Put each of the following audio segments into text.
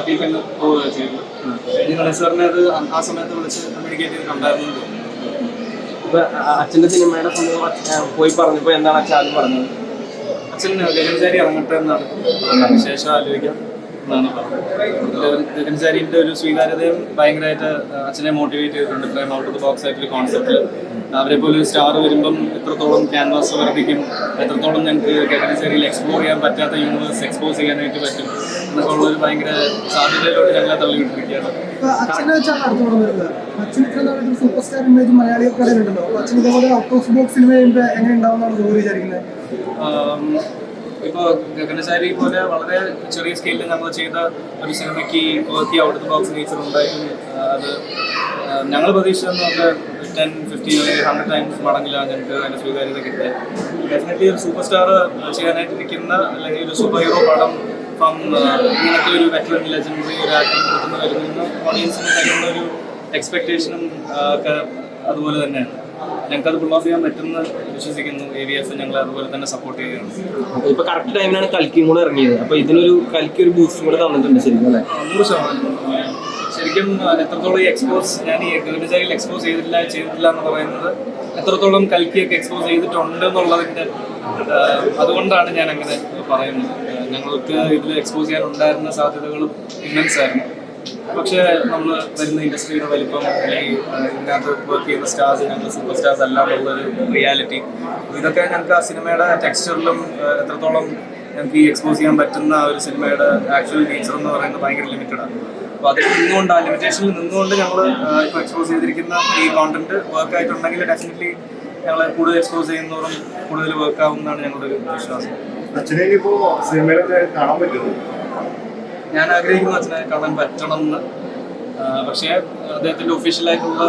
തട്ടിപ്പങ്ങ് പോവുകയാണ് ചെയ്യുന്നത് ഗണേശ് സാറിനെ അത് ആ സമയത്ത് വിളിച്ച് കമ്മ്യൂണിക്കേറ്റ് ചെയ്തിട്ടുണ്ടായിരുന്നു ഇപ്പൊ അച്ഛന്റെ സിനിമയുടെ സംഭവം പോയി പറഞ്ഞപ്പോ എന്താണ് അച്ഛൻ ആദ്യം പറഞ്ഞത്? അച്ഛൻ ഗഗൻചാരി ഇറങ്ങട്ടെ എന്നാണ്. ശേഷം ആലോചിക്കാം. ഗഗൻചാരിന്റെ ഒരു സ്വീകാര്യതയും ഭയങ്കരമായിട്ട് അച്ഛനെ മോട്ടിവേറ്റ് ചെയ്തിട്ടുണ്ട്. ഇത്രയും ഔട്ട് ഓഫ് ദ ബോക്സ് ആയിട്ടൊരു കോൺസെപ്റ്റ് അവരെ പോലെ ഒരു സ്റ്റാർ വരുമ്പം എത്രത്തോളം ക്യാൻവാസ് വർദ്ധിക്കും എത്രത്തോളം ഞങ്ങൾക്ക് ഗഗനചാരിയിൽ എക്സ്പ്ലോർ ചെയ്യാൻ പറ്റാത്ത യൂണിവേഴ്സ് എക്സ്പോസ് ചെയ്യാനായിട്ട് പറ്റും എന്നൊക്കെ ഒരു ഭയങ്കര സാധ്യതയിലോട്ട് ഞങ്ങളെ തള്ളിവിട്ടിരിക്കുകയാണ്. സൂപ്പർ സ്റ്റാർ ഇമേജ് മലയാളികൾക്ക് ഇടയിലുണ്ടല്ലോ അപ്പൊ അച്ഛൻ ഇതേപോലെ ഔട്ട് ഓഫ് ബോക്സ് സിനിമ എങ്ങനെ ഉണ്ടാവുന്നതാണ് ഗോറി വിചാരിക്കുന്നത്? ആം, ഇപ്പോ ഗഗനചാരി പോലെ വളരെ ചെറിയ സ്കെയിലിൽ നമ്മൾ ചെയ്ത ഒരു സിനിമയ്ക്ക് ഔട്ട് ഓഫ് ബോക്സ് നേച്ചർ ഉണ്ടായിരുന്നു അത് ഞങ്ങൾ പ്രതീക്ഷിച്ചതൊക്കെ ടെൻ ഫിഫ്റ്റി അല്ലെങ്കിൽ ഹൺഡ്രഡ് ടൈംസ് മടങ്ങിലാണ് ഞങ്ങൾക്ക് അതിന്റെ സ്വീകാര്യത കിട്ടിയത് ഡെഫിനറ്റ്ലി ഒരു സൂപ്പർ സ്റ്റാർ ചെയ്യാനായിട്ട് നിൽക്കുന്ന അല്ലെങ്കിൽ ഒരു സൂപ്പർ ഹീറോ പടം ഫ്രം ഇങ്ങനത്തെ ഒരു വെറ്ററൻ ലെജൻഡറി ഒരു ആക്ടർ കൊടുക്കുന്ന വരുന്ന ഓഡിയൻസിന് തരുന്ന ഒരു എക്സ്പെക്റ്റേഷനും ഒക്കെ അതുപോലെ തന്നെയാണ്. ഞങ്ങൾക്കത് പുൾ ഓഫ് ചെയ്യാൻ പറ്റുന്ന വിശ്വസിക്കുന്നു. എ വി എഫ് ഞങ്ങൾ അതുപോലെ തന്നെ സപ്പോർട്ട് ചെയ്യുകയാണ്. ഇപ്പൊ കറക്റ്റ് ടൈമിലാണ് കൽക്കിയും കൂടെ ഇറങ്ങിയത്. അപ്പൊ ഇതിനൊരു കൽക്കി ഒരു ബൂസ്റ്റ് കൂടെ തന്നിട്ടുണ്ട് ശരിക്കും അല്ലേ? നൂറ് ശതമാനം. ശരിക്കും എത്രത്തോളം ഈ എക്സ്പോസ് ഞാൻ ഈ ഗവൺമെന്റ് എക്സ്പോസ് ചെയ്തിട്ടില്ല ചെയ്തിട്ടില്ല എന്ന് പറയുന്നത് എത്രത്തോളം കൽക്കിയൊക്കെ എക്സ്പോസ് ചെയ്തിട്ടുണ്ട് എന്നുള്ളതിന്റെ അതുകൊണ്ടാണ് ഞാൻ അങ്ങനെ പറയുന്നത്. ഞങ്ങൾക്ക് ഇതിൽ എക്സ്പോസ് ചെയ്യാനുണ്ടായിരുന്ന സാധ്യതകളും ഇമ്മൻസ് ആയിരുന്നു. പക്ഷേ നമ്മൾ വരുന്ന ഇൻഡസ്ട്രിയുടെ വലിപ്പം അല്ലെങ്കിൽ ഇതിനകത്ത് വർക്ക് ചെയ്യുന്ന സ്റ്റാർസ് ഞങ്ങൾ സൂപ്പർ സ്റ്റാർസ് അല്ല എന്നുള്ളൊരു റിയാലിറ്റി ഇതൊക്കെ ഞങ്ങൾക്ക് ആ സിനിമയുടെ ടെക്സ്ചറിലും എത്രത്തോളം ഞങ്ങൾക്ക് ഈ എക്സ്പോസ് ചെയ്യാൻ പറ്റുന്ന ആ ഒരു സിനിമയുടെ ആക്ച്വൽ നേച്ചർ എന്ന് പറയുന്നത് ഭയങ്കര ലിമിറ്റഡ് ആണ്. അപ്പോൾ അതിൽ നിന്നുകൊണ്ട് ആ ലിമിറ്റേഷനിൽ നിന്നുകൊണ്ട് ഞങ്ങൾ ഇപ്പോൾ എക്സ്പോസ് ചെയ്തിരിക്കുന്ന ഈ കോണ്ടന്റ് വർക്ക് ആയിട്ടുണ്ടെങ്കിൽ ഡെഫിനറ്റ്ലി ഞങ്ങൾ കൂടുതൽ എക്സ്പോസ് ചെയ്യുന്നതോറും കൂടുതൽ വർക്ക് ആവും എന്നാണ് ഞങ്ങളുടെ വിശ്വാസം. അച്ഛനെ ഇപ്പോൾ സിനിമയിലൊക്കെ കാണാൻ പറ്റുന്നു ഞാൻ ആഗ്രഹിക്കുന്ന അച്ഛനെ കാണാൻ പറ്റണം എന്ന് പക്ഷേ അദ്ദേഹത്തിന്റെ ഒഫീഷ്യലായിട്ടുള്ള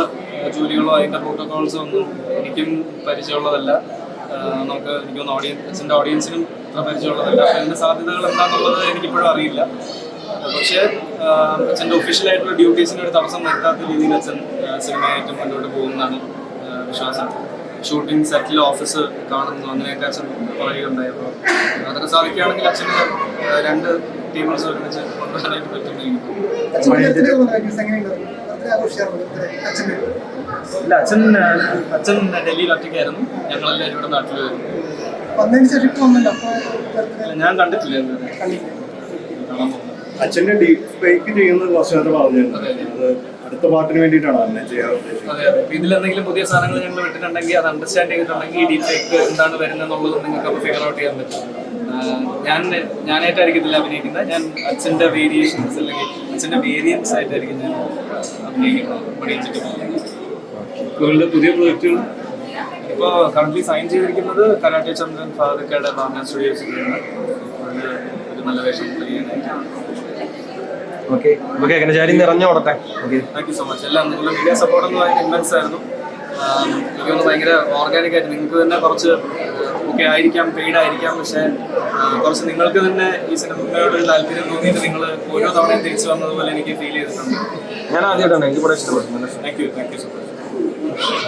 ജോലികളോ അതിന്റെ പ്രോട്ടോകോൾസോ ഒന്നും എനിക്കും പരിചയമുള്ളതല്ല. നമുക്ക് എനിക്ക് തോന്നുന്നു ഓഡിയൻസ് അച്ഛന്റെ ഓഡിയൻസിനും അത്ര പരിചയമുള്ളതല്ല. അപ്പം അതിന്റെ സാധ്യതകൾ എന്താണെന്നുള്ളത് എനിക്കിപ്പോഴും അറിയില്ല. പക്ഷേ അച്ഛന്റെ ഒഫീഷ്യലായിട്ടുള്ള ഡ്യൂട്ടീസിന് ഒരു തടസ്സം വരുത്താത്ത രീതിയിൽ അച്ഛൻ സിനിമയായിട്ട് മുന്നോട്ട് പോകുന്നതാണ് വിശ്വാസം. ഷൂട്ടിംഗ് സെറ്റിൽ ഓഫീസ് കാണുന്നു. അങ്ങനെയൊക്കെ അച്ഛൻ പറയുകയുണ്ടായി. അപ്പോൾ അതൊക്കെ സാധിക്കുകയാണെങ്കിൽ അച്ഛന് രണ്ട് ഒരുമിച്ച് കൊണ്ടുവരാനായിട്ട് അച്ഛന്റെ ഇല്ല അച്ഛൻ അച്ഛൻ ഡൽഹിയിൽ ഒറ്റയ്ക്കായിരുന്നു. ഞങ്ങളെല്ലാവരും ഇവിടെ നാട്ടിൽ വരുന്നു വന്നതിന് ശേഷം ഇപ്പൊ അപ്പൊ അല്ല, ഞാൻ കണ്ടിട്ടില്ല. അച്ഛന്റെ ഡീപ് ഫേക്ക് ചെയ്യുന്നത് കുറച്ച് നേരത്തെ പറഞ്ഞിരുന്നു. അതെ, അതെ. അത് അടുത്ത പാട്ടിന് വേണ്ടിയിട്ടാണ് അന്നെ ചെയ്യാൻ ഉദ്ദേശിച്ചത്? അതെ അതെ. ഇതിൽ എന്തെങ്കിലും പുതിയ സാധനങ്ങൾ ഞങ്ങൾ വിട്ടിട്ടുണ്ടെങ്കിൽ അത് അണ്ടർസ്റ്റാൻഡ് ചെയ്തിട്ടുണ്ടെങ്കിൽ ഈ ഡീറ്റെയിൽക്ക് എന്താണ് വരുന്നത് എന്നുള്ളത് നിങ്ങൾക്ക് ഫിഗർ ഔട്ട് ചെയ്യാൻ പറ്റും. ഞാൻ ഞാനായിട്ടായിരിക്കും ഇതിൽ അഭിനയിക്കുന്നത്. ഞാൻ അച്ഛന്റെ വേരിയേഷൻസ് അല്ലെങ്കിൽ അച്ഛന്റെ വേരിയൻസ് ആയിട്ടായിരിക്കും ഞാൻ അഭിനയിക്കുന്നത്. അഭിനയിച്ചിട്ട് പുതിയ പ്രൊജക്റ്റുകൾ ഇപ്പോൾ കറണ്ട്ലി സൈൻ ചെയ്തിരിക്കുന്നത് കരാട്ടെ ചന്ദ്രൻ ഫാദർക്കയുടെ നാർമൽ സ്റ്റുഡിയോസിലാണ് ഒരു നല്ല വേഷം ഓക്കെ. നിറഞ്ഞു ഓടട്ടെ okay. Thank you so much എല്ലാം നിങ്ങളുടെ മീഡിയ സപ്പോർട്ട് എന്ന് പറയുന്നത് ഇൻവെൻസ് ആയിരുന്നു. ആം, എനിക്ക് ഭയങ്കര ഓർഗാനിക് ആയിട്ട് നിങ്ങൾക്ക് തന്നെ കുറച്ച് ഒക്കെ ആയിരിക്കാം പെയ്ഡ് ആയിരിക്കാം. പക്ഷേ കുറച്ച് നിങ്ങൾക്ക് തന്നെ ഈ സിനിമയോട് ഒരു താല്പര്യം തോന്നിയിട്ട് നിങ്ങൾ ഓരോ തവണയും തിരിച്ചു വന്നതുപോലെ എനിക്ക് ഫീൽ ചെയ്തിട്ടുണ്ട്. ഞാൻ ആദ്യമായിട്ടാണ്. എനിക്ക് ഇവിടെ ഇഷ്ടപ്പെട്ടു. Thank you thank you so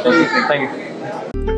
much thank you